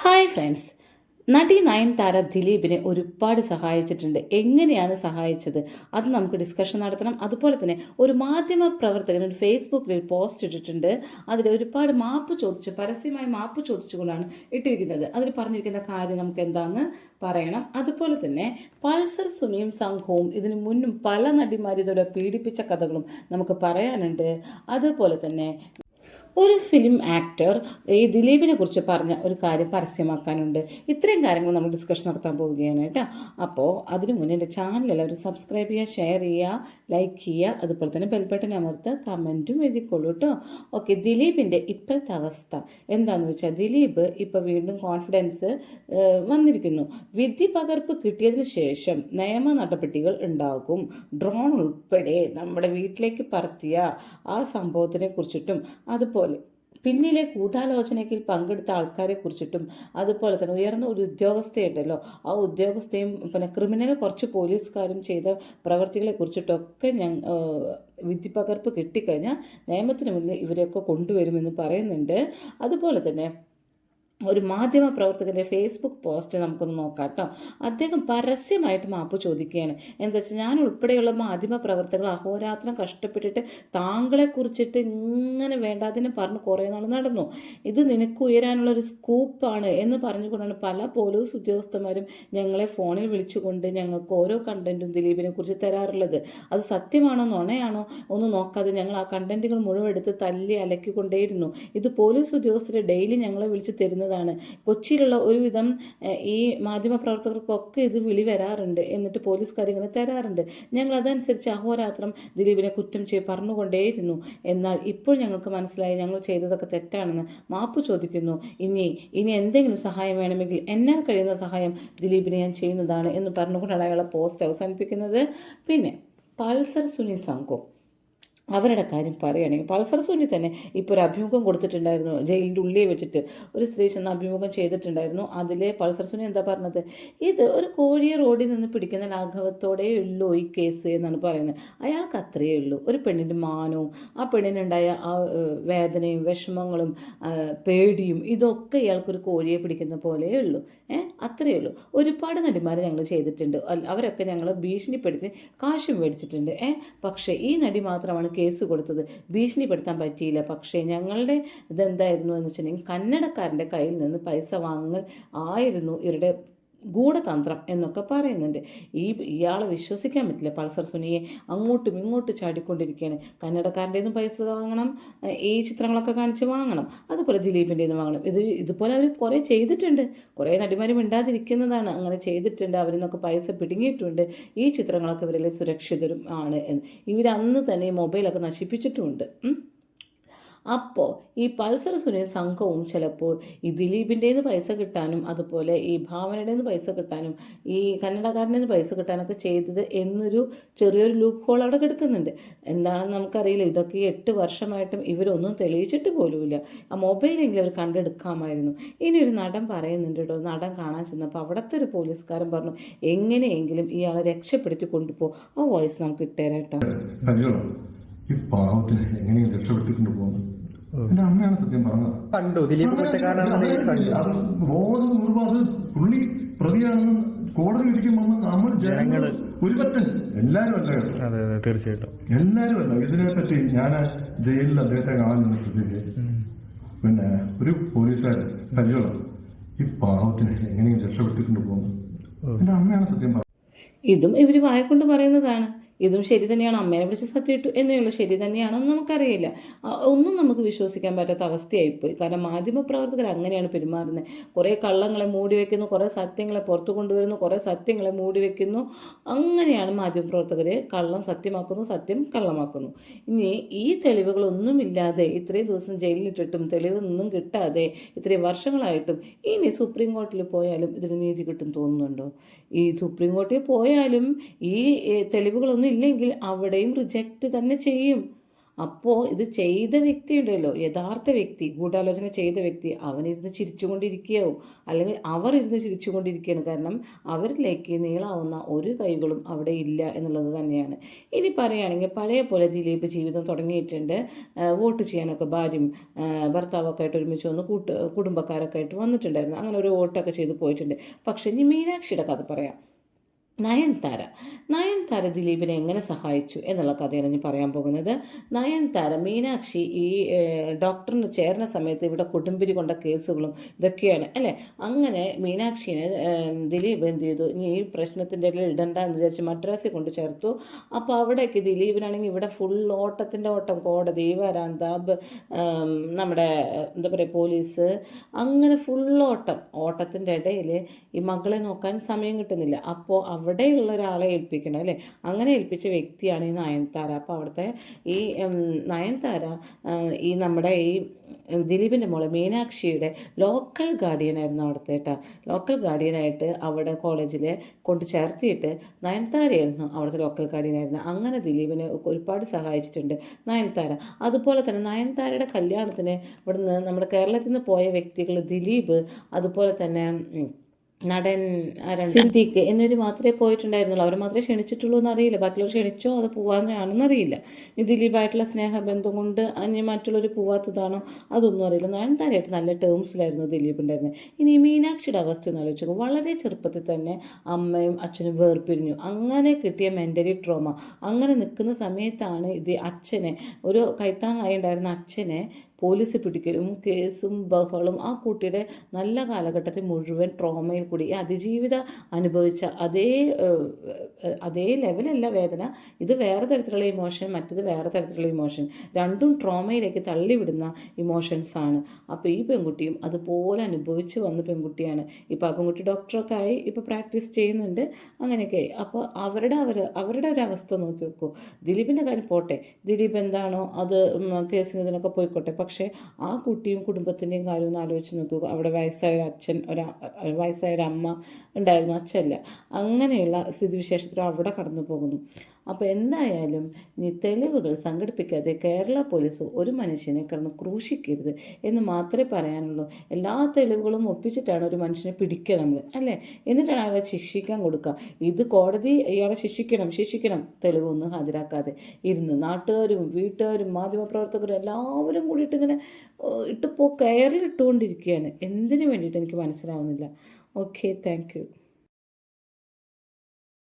Hi friends നടി നയൻതാര ദിലീപിനെ ഒരുപാട് സഹായിച്ചിട്ടുണ്ട്. എങ്ങനെയാണ് സഹായിച്ചത്? അത് നമുക്ക് ഡിസ്കഷൻ നടത്തണം. അതുപോലെ തന്നെ ഒരു മാധ്യമ പ്രവർത്തകൻ ഒരു ഫേസ്ബുക്കിൽ പോസ്റ്റ് ഇട്ടിട്ടുണ്ട്. അതിൽ ഒരുപാട് മാപ്പ് ചോദിച്ച് പരസ്യമായി മാപ്പ് ചോദിച്ചുകൊണ്ടാണ് ഇട്ടിരിക്കുന്നത്. അതിൽ പറഞ്ഞിരിക്കുന്ന കാര്യം നമുക്ക് എന്താണെന്ന് പറയണം. അതുപോലെ തന്നെ പൾസർ സുനിയും സംഘവും ഇതിനു മുന്നും പല നടിമാരിതോടെ പീഡിപ്പിച്ച കഥകളും നമുക്ക് പറയാനുണ്ട്. അതുപോലെ തന്നെ ഒരു ഫിലിം ആക്ടർ ഈ ദിലീപിനെ കുറിച്ച് പറഞ്ഞ ഒരു കാര്യം പരസ്യമാക്കാനുണ്ട്. ഇത്രയും കാര്യങ്ങൾ നമ്മൾ ഡിസ്കഷൻ നടത്താൻ പോവുകയാണ് കേട്ടോ. അപ്പോൾ അതിനു മുന്നേ എന്റെ ചാനൽ എല്ലാവരും സബ്സ്ക്രൈബ് ചെയ്യുക ഷെയർ ചെയ്യുക ലൈക്ക് ചെയ്യുക. അതുപോലെ തന്നെ ബെൽബട്ടൺ അമർത്ത് കമന്റും എഴുതിക്കൊള്ളൂ കേട്ടോ. ഓക്കെ ദിലീപിന്റെ ഇപ്പോഴത്തെ അവസ്ഥ എന്താണെന്ന് വെച്ചാൽ ദിലീപ് ഇപ്പോൾ വീണ്ടും കോൺഫിഡൻസ് വന്നിരിക്കുന്നു. വിധി പകർപ്പ് കിട്ടിയതിന് ശേഷം നിയമ നടപടികൾ ഉണ്ടാകും. ഡ്രോൺ ഉൾപ്പെടെ നമ്മുടെ വീട്ടിലേക്ക് പറത്തിയ ആ സംഭവത്തിനെ കുറിച്ചിട്ടും അതുപോലെ പിന്നിലെ കൂട്ടാലോചനയ്ക്ക് പങ്കെടുത്ത ആൾക്കാരെ കുറിച്ചിട്ടും അതുപോലെ തന്നെ ഉയർന്ന ഒരു ഉദ്യോഗസ്ഥയുണ്ടല്ലോ ആ ഉദ്യോഗസ്ഥയും പിന്നെ ക്രിമിനൽ കുറച്ച് പോലീസുകാരും ചെയ്ത പ്രവർത്തികളെ കുറിച്ചിട്ടൊക്കെ ഞങ്ങൾ വിധിപ്പകർപ്പ് കിട്ടിക്കഴിഞ്ഞാൽ നിയമത്തിന് മുന്നിൽ ഇവരെയൊക്കെ കൊണ്ടുവരുമെന്ന് പറയുന്നുണ്ട്. അതുപോലെ തന്നെ ഒരു മാധ്യമ പ്രവർത്തകന്റെ ഫേസ്ബുക്ക് പോസ്റ്റ് നമുക്കൊന്ന് നോക്കാം കേട്ടോ അദ്ദേഹം പരസ്യമായിട്ട് മാപ്പ് ചോദിക്കുകയാണ്. എന്താ വെച്ചാൽ ഞാൻ ഉൾപ്പെടെയുള്ള മാധ്യമ പ്രവർത്തകർ അഹോരാത്രം കഷ്ടപ്പെട്ടിട്ട് താങ്കളെ കുറിച്ചിട്ട് ഇങ്ങനെ വേണ്ടാതിനെ പറഞ്ഞ് കുറേ നാൾ നടന്നു. ഇത് നിനക്ക് ഉയരാനുള്ള ഒരു സ്കൂപ്പാണ് എന്ന് പറഞ്ഞുകൊണ്ടാണ് പല പോലീസ് ഉദ്യോഗസ്ഥന്മാരും ഞങ്ങളെ ഫോണിൽ വിളിച്ചുകൊണ്ട് ഞങ്ങൾക്ക് ഓരോ കണ്ടന്റും ദിലീപിനെ കുറിച്ച് തരാറുള്ളത്. അത് സത്യമാണോ നുണയാണോ? ഒന്ന് നോക്കാതെ ഞങ്ങൾ ആ കണ്ടന്റുകൾ മുഴുവൻ എടുത്ത് തല്ലി അലക്കിക്കൊണ്ടേയിരുന്നു. ഇത് പോലീസ് ഉദ്യോഗസ്ഥരെ ഡെയിലി ഞങ്ങളെ വിളിച്ച് തരുന്നതാണ് കൊച്ചിയിലുള്ള ഒരുവിധം ഈ മാധ്യമപ്രവർത്തകർക്കൊക്കെ ഇത് വിളി വരാറുണ്ട്. എന്നിട്ട് പോലീസുകാർ ഇങ്ങനെ തരാറുണ്ട്. ഞങ്ങൾ അതനുസരിച്ച് അഹോരാത്രം ദിലീപിനെ കുറ്റം ചെയ്ത് പറഞ്ഞുകൊണ്ടേയിരുന്നു. എന്നാൽ ഇപ്പോൾ ഞങ്ങൾക്ക് മനസ്സിലായി ഞങ്ങൾ ചെയ്തതൊക്കെ തെറ്റാണെന്ന് മാപ്പ് ചോദിക്കുന്നു. ഇനി ഇനി എന്തെങ്കിലും സഹായം വേണമെങ്കിൽ എന്നാൽ കഴിയുന്ന സഹായം ദിലീപിനെ ഞാൻ ചെയ്യുന്നതാണ് എന്ന് പറഞ്ഞുകൊണ്ടാണ് അയാളെ പോസ്റ്റ് അവസാനിപ്പിക്കുന്നത്. പിന്നെ പൾസർ സുനിൽ സംഘം അവരുടെ കാര്യം പറയുകയാണെങ്കിൽ പൾസർ തന്നെ ഇപ്പോൾ ഒരു അഭിമുഖം കൊടുത്തിട്ടുണ്ടായിരുന്നു ജയിലിന്റെ ഉള്ളിൽ വെച്ചിട്ട് ഒരു സ്ത്രീ ചെന്ന് അഭിമുഖം ചെയ്തിട്ടുണ്ടായിരുന്നു. അതിൽ പൾസർ എന്താ പറഞ്ഞത്? ഇത് ഒരു കോഴിയെ റോഡിൽ നിന്ന് പിടിക്കുന്ന ലാഘവത്തോടെ ഉള്ളൂ ഈ കേസ് എന്നാണ് പറയുന്നത്. അയാൾക്ക് അത്രയേ ഉള്ളൂ. ഒരു പെണ്ണിന്റെ മാനവും ആ പെണ്ണിനുണ്ടായ ആ വേദനയും വിഷമങ്ങളും പേടിയും ഇതൊക്കെ ഇയാൾക്കൊരു കോഴിയെ പിടിക്കുന്ന പോലെയേ ഉള്ളൂ. ഏഹ് അത്രയേ ഉള്ളൂ. ഒരുപാട് നടിമാർ ഞങ്ങൾ ചെയ്തിട്ടുണ്ട്. അവരൊക്കെ ഞങ്ങൾ ഭീഷണിപ്പെടുത്തി കാശും മേടിച്ചിട്ടുണ്ട്. ഏ പക്ഷേ ഈ നടി മാത്രമാണ് കേസ് കൊടുത്തത്. ഭീഷണിപ്പെടുത്താൻ പറ്റിയില്ല. പക്ഷേ ഞങ്ങളുടെ ഇതെന്തായിരുന്നു എന്ന് വെച്ചിട്ടുണ്ടെങ്കിൽ കന്നഡക്കാരന്റെ കയ്യിൽ നിന്ന് പൈസ വാങ്ങൽ ആയിരുന്നു ഇവരുടെ ഗൂഢതന്ത്രം എന്നൊക്കെ പറയുന്നുണ്ട്. ഈ ഇയാളെ വിശ്വസിക്കാൻ പറ്റില്ല. പൾസർ സുനിയെ അങ്ങോട്ടും ഇങ്ങോട്ടും ചാടിക്കൊണ്ടിരിക്കുകയാണ്. കന്നഡക്കാരുടെ നിന്ന് പൈസ വാങ്ങണം ഈ ചിത്രങ്ങളൊക്കെ കാണിച്ച് വാങ്ങണം അതുപോലെ ദിലീപിന്റെ നിന്ന് വാങ്ങണം. ഇത് ഇതുപോലെ അവർ കുറേ ചെയ്തിട്ടുണ്ട്. കുറേ നടിമാരും മിണ്ടാതിരിക്കുന്നതാണ്. അങ്ങനെ ചെയ്തിട്ടുണ്ട്. അവരിൽ നിന്നൊക്കെ പൈസ പിടുങ്ങിയിട്ടുണ്ട്. ഈ ചിത്രങ്ങളൊക്കെ ഇവരിൽ സുരക്ഷിതരും ആണ് എന്ന്. ഇവരന്ന് തന്നെ മൊബൈലൊക്കെ നശിപ്പിച്ചിട്ടുമുണ്ട്. അപ്പോൾ ഈ പൾസർ സുനിൽ സംഘവും ചിലപ്പോൾ ഈ ദിലീപിന്റെ പൈസ കിട്ടാനും അതുപോലെ ഈ ഭാവനയുടെ പൈസ കിട്ടാനും ഈ കന്നഡക്കാരന്റെ പൈസ കിട്ടാനൊക്കെ ചെയ്തത് എന്നൊരു ചെറിയൊരു ലൂപ്പ് ഹോൾ അവിടെ കിടക്കുന്നുണ്ട്. എന്താണെന്ന് നമുക്കറിയില്ല. ഇതൊക്കെ എട്ട് വർഷമായിട്ടും ഇവരൊന്നും തെളിയിച്ചിട്ട് പോലുമില്ല. ആ മൊബൈലെങ്കിലും അവർ കണ്ടെടുക്കാമായിരുന്നു. ഇനി ഒരു നടൻ പറയുന്നുണ്ട് കേട്ടോ നടൻ കാണാൻ ചെന്നപ്പോൾ അവിടുത്തെ ഒരു പോലീസുകാരൻ പറഞ്ഞു എങ്ങനെയെങ്കിലും ഇയാളെ രക്ഷപ്പെടുത്തി കൊണ്ടുപോകും ആ വോയിസ് നമുക്ക് ഇട്ടേരാട്ടോ ഈ പാവത്തിനെ എങ്ങനെയും രക്ഷപ്പെടുത്തിക്കൊണ്ട് പോകുന്നു എന്റെ അമ്മയാണ് സത്യം പറഞ്ഞത്. കണ്ടു. ദിലീപ് കുറ്റക്കാരനാണെന്ന് അത് ബോധം ഒരുപാട് പുള്ളി പ്രതിയാണെന്ന് കോടതി വിധിക്കുമ്പോൾ നമ്മൾ ജനങ്ങൾ ഒരുപറ്റൻ എല്ലാരും അല്ല കേട്ടോ. അതെ അതെ തീർച്ചയായിട്ടും. എല്ലാരും അല്ല. ഇതിനെപ്പറ്റി ഞാൻ ജയിലിൽ അദ്ദേഹത്തെ കാണാൻ നിന്നിട്ട് പിന്നെ ഒരു പോലീസുകാരൻ പരിചയമുള്ള ഈ പാവത്തിനെ എങ്ങനെയും രക്ഷപ്പെടുത്തിക്കൊണ്ട് പോകുന്നു. എന്റെ അമ്മയാണ് സത്യം പറഞ്ഞത്. ഇതും ഇവർ വായക്കൊണ്ട് പറയുന്നതാണ്. ഇതും ശരി തന്നെയാണ്. അമ്മേനെ വിളിച്ച് സത്യം ഇട്ടു എന്നുള്ളൂ ശരി തന്നെയാണെന്ന് നമുക്കറിയില്ല. ഒന്നും നമുക്ക് വിശ്വസിക്കാൻ പറ്റാത്ത അവസ്ഥയായിപ്പോയി. കാരണം മാധ്യമപ്രവർത്തകർ അങ്ങനെയാണ് പെരുമാറുന്നത്. കുറേ കള്ളങ്ങളെ മൂടി വയ്ക്കുന്നു കുറേ സത്യങ്ങളെ പുറത്തു കൊണ്ടുവരുന്നു കുറേ സത്യങ്ങളെ മൂടി വയ്ക്കുന്നു അങ്ങനെയാണ് മാധ്യമപ്രവർത്തകർ കള്ളം സത്യമാക്കുന്നു സത്യം കള്ളമാക്കുന്നു. ഇനി ഈ തെളിവുകളൊന്നുമില്ലാതെ ഇത്രയും ദിവസം ജയിലിലിട്ടിട്ടും തെളിവൊന്നും കിട്ടാതെ ഇത്രയും വർഷങ്ങളായിട്ടും ഇനി സുപ്രീം കോടതിയിൽ പോയാലും ഇതിന് നീതി കിട്ടും തോന്നുന്നുണ്ടോ? ഈ സുപ്രീം കോടതിയിൽ പോയാലും ഈ തെളിവുകളൊന്നും ഇല്ലെങ്കിൽ അവിടെയും റിജക്റ്റ് തന്നെ ചെയ്യും. അപ്പോൾ ഇത് ചെയ്ത വ്യക്തി ഉണ്ടല്ലോ യഥാർത്ഥ വ്യക്തി ഗൂഢാലോചന ചെയ്ത വ്യക്തി അവനിരുന്ന് ചിരിച്ചുകൊണ്ടിരിക്കുകയാവും. അല്ലെങ്കിൽ അവർ ഇരുന്ന് ചിരിച്ചുകൊണ്ടിരിക്കുകയാണ്. കാരണം അവരിലേക്ക് നീളാവുന്ന ഒരു കൈകളും അവിടെ ഇല്ല എന്നുള്ളത് തന്നെയാണ്. ഇനി പറയുകയാണെങ്കിൽ പഴയ പോലെ ദിലീപ് ജീവിതം തുടങ്ങിയിട്ടുണ്ട്. വോട്ട് ചെയ്യാനൊക്കെ ഭാര്യയും ഭർത്താവൊക്കെ ആയിട്ട് ഒരുമിച്ച് വന്ന് കൂട്ട് കുടുംബക്കാരൊക്കെ ആയിട്ട് വന്നിട്ടുണ്ടായിരുന്നു. അങ്ങനെ ഒരു വോട്ടൊക്കെ ചെയ്ത് പോയിട്ടുണ്ട്. പക്ഷേ ഇനി മീനാക്ഷിയുടെ കഥ പറയാം. നയൻതാര. നയൻതാര ദിലീപിനെ എങ്ങനെ സഹായിച്ചു എന്നുള്ള കഥയാണ് ഞാൻ പറയാൻ പോകുന്നത്. നയൻതാര മീനാക്ഷി ഈ ഡോക്ടറിന് ചേർന്ന സമയത്ത് ഇവിടെ കൊടുമ്പിരി കൊണ്ട കേസുകളും ഇതൊക്കെയാണ്. അല്ലേ? അങ്ങനെ മീനാക്ഷിനെ ദിലീപ് എന്ത് ചെയ്തു? ഈ പ്രശ്നത്തിന്റെ ഇടയിൽ ഇടണ്ട എന്ന് വിചാരിച്ച് മദ്രാസിൽ കൊണ്ട് ചേർത്തു. അപ്പോൾ അവിടേക്ക് ദിലീപിനാണെങ്കിൽ ഇവിടെ ഫുൾ ഓട്ടത്തിന്റെ ഓട്ടം. കോടതി വരാന്താബ് നമ്മുടെ എന്താ പറയുക പോലീസ്. അങ്ങനെ ഫുൾ ഓട്ടം. ഓട്ടത്തിന്റെ ഇടയിൽ ഈ മകളെ നോക്കാൻ സമയം കിട്ടുന്നില്ല. അപ്പോൾ അവിടെയുള്ള ഒരാളെ ഏൽപ്പിക്കണം അല്ലേ? അങ്ങനെ ഏൽപ്പിച്ച വ്യക്തിയാണ് ഈ നയൻതാര. അപ്പോൾ അവിടുത്തെ ഈ നയൻതാര ഈ നമ്മുടെ ഈ ദിലീപിന്റെ മോളെ മീനാക്ഷിയുടെ ലോക്കൽ ഗാർഡിയനായിരുന്നു അവിടുത്തെ കേട്ടോ. ലോക്കൽ ഗാർഡിയനായിട്ട് അവിടെ കോളേജിൽ കൊണ്ട് ചേർത്തിയിട്ട് നയൻതാരയായിരുന്നു അവിടുത്തെ ലോക്കൽ ഗാർഡിയനായിരുന്നു അങ്ങനെ ദിലീപിനെ ഒരുപാട് സഹായിച്ചിട്ടുണ്ട് നയൻതാര. അതുപോലെ തന്നെ നയൻതാരയുടെ കല്യാണത്തിന് ഇവിടുന്ന് നമ്മുടെ കേരളത്തിൽ നിന്ന് പോയ വ്യക്തികൾ ദിലീപ് അതുപോലെ തന്നെ നടൻ സിദ്ദീഖ് എന്നിവർ മാത്രമേ പോയിട്ടുണ്ടായിരുന്നുള്ളൂ. അവർ മാത്രമേ ക്ഷണിച്ചിട്ടുള്ളൂ എന്നറിയില്ല. ബാക്കിയുള്ളവർ ക്ഷണിച്ചോ അത് ഈ ദിലീപായിട്ടുള്ള സ്നേഹബന്ധം കൊണ്ട് അന്യ മറ്റുള്ളവർ പോവാത്തതാണോ അതൊന്നും അറിയില്ല. നയൻതാരയായിട്ട് നല്ല ടേംസിലായിരുന്നു ദിലീപ് ഉണ്ടായിരുന്നത് ഇനി മീനാക്ഷിയുടെ അവസ്ഥ ഒന്ന് ആലോചിച്ചു വളരെ ചെറുപ്പത്തിൽ തന്നെ അമ്മയും അച്ഛനും വേർപിരിഞ്ഞു. അങ്ങനെ കിട്ടിയ മെന്റലി ട്രോമ അങ്ങനെ നിൽക്കുന്ന സമയത്താണ് ഇത് അച്ഛനെ ഒരു കൈത്താങ്ങായി ഉണ്ടായിരുന്ന അച്ഛനെ പോലീസ് പിടിക്കലും കേസും ബഹളും ആ കുട്ടിയുടെ നല്ല കാലഘട്ടത്തിൽ മുഴുവൻ ട്രോമയിൽ കൂടി അതിജീവിത അനുഭവിച്ച അതേ അതേ ലെവലല്ല വേദന. ഇത് വേറെ തരത്തിലുള്ള ഇമോഷൻ മറ്റത് വേറെ തരത്തിലുള്ള ഇമോഷൻ രണ്ടും ട്രോമയിലേക്ക് തള്ളിവിടുന്ന ഇമോഷൻസ് ആണ്. അപ്പോൾ ഈ പെൺകുട്ടിയും അതുപോലെ അനുഭവിച്ച് വന്ന പെൺകുട്ടിയാണ്. ഇപ്പോൾ ആ പെൺകുട്ടി ഡോക്ടറൊക്കെ ആയി ഇപ്പോൾ പ്രാക്ടീസ് ചെയ്യുന്നുണ്ട്. അങ്ങനെയൊക്കെ. അപ്പോൾ അവരുടെ അവർ അവരുടെ ഒരു അവസ്ഥ നോക്കി നോക്കൂ ദിലീപിന്റെ കാര്യം പോട്ടെ. ദിലീപ് എന്താണോ അത് കേസിന് ഇതിനൊക്കെ പോയിക്കോട്ടെ. പക്ഷേ ആ കുട്ടിയും കുടുംബത്തിന്റെയും കാര്യം ഒന്ന് ആലോചിച്ച് നോക്കുക അവിടെ വയസ്സായ ഒരു അച്ഛൻ ഒരു വയസ്സായ ഒരു അമ്മ ഉണ്ടായിരുന്നു അച്ഛല്ല. അങ്ങനെയുള്ള സ്ഥിതിവിശേഷത്തിൽ അവിടെ കടന്നു പോകുന്നു. അപ്പോൾ എന്തായാലും ഇനി തെളിവുകൾ സംഘടിപ്പിക്കാതെ കേരള പോലീസ് ഒരു മനുഷ്യനെ കിടന്ന് ക്രൂശിക്കരുത് എന്ന് മാത്രമേ പറയാനുള്ളൂ. എല്ലാ തെളിവുകളും ഒപ്പിച്ചിട്ടാണ് ഒരു മനുഷ്യനെ പിടിക്കുക നമ്മൾ അല്ലേ? എന്നിട്ടാണ് അയാളെ ശിക്ഷിക്കാൻ കൊടുക്കുക. ഇത് കോടതി ഇയാളെ ശിക്ഷിക്കണം ശിക്ഷിക്കണം. തെളിവൊന്നും ഹാജരാക്കാതെ ഇരുന്ന് നാട്ടുകാരും വീട്ടുകാരും മാധ്യമപ്രവർത്തകരും എല്ലാവരും കൂടിയിട്ട് ഇങ്ങനെ ഇട്ട് പോ കയറിലിട്ടുകൊണ്ടിരിക്കുകയാണ്. എന്തിനു വേണ്ടിയിട്ട് എനിക്ക് മനസ്സിലാവുന്നില്ല. Okay thank